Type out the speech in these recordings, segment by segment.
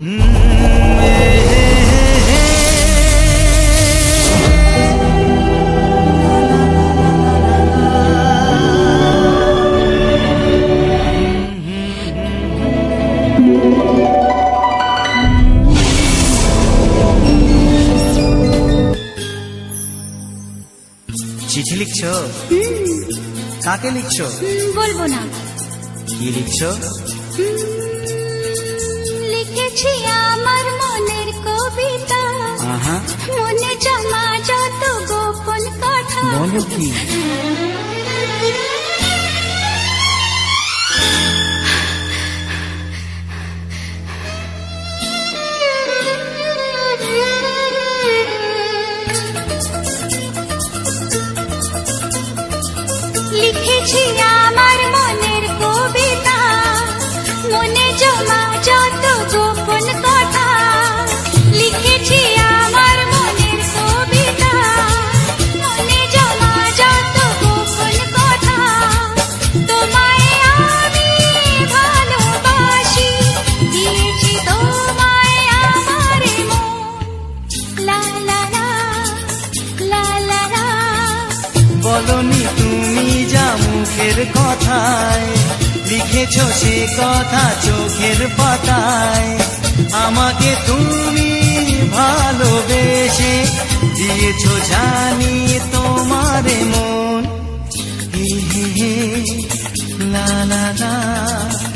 চিঠি লিখছো? কাকে লিখছো? বলব না। কি লিখছো? লিখেছি আমার মনের কবিতা। মনে জমা যত গোপন কথা। বলো কি? লিখেছি বলনি তুমি যা মুখের কথায়, লিখেছো সে কথা চোখের পাতায়। আমাকে তুমি ভালোবেসে দিয়েছ জানি তোমার মন। হে হে লা লা।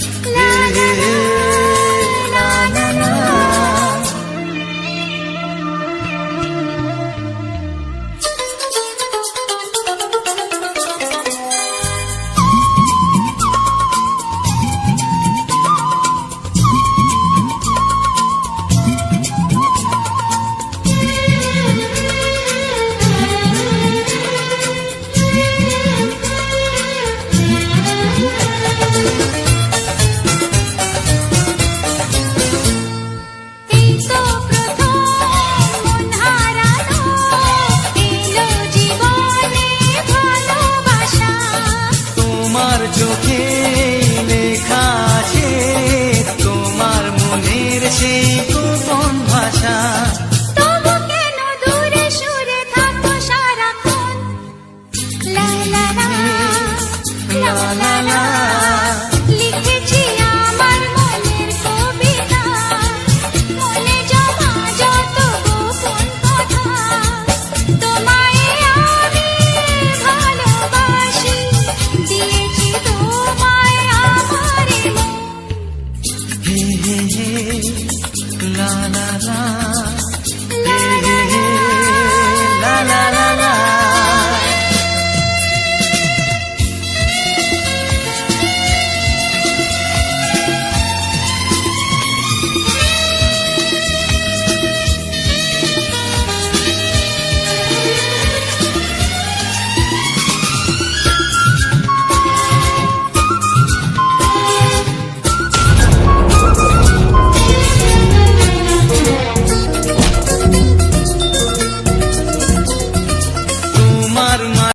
চোখে লেখা আছে তোমার মনের সেই ভাষা। কেন দূরে সরে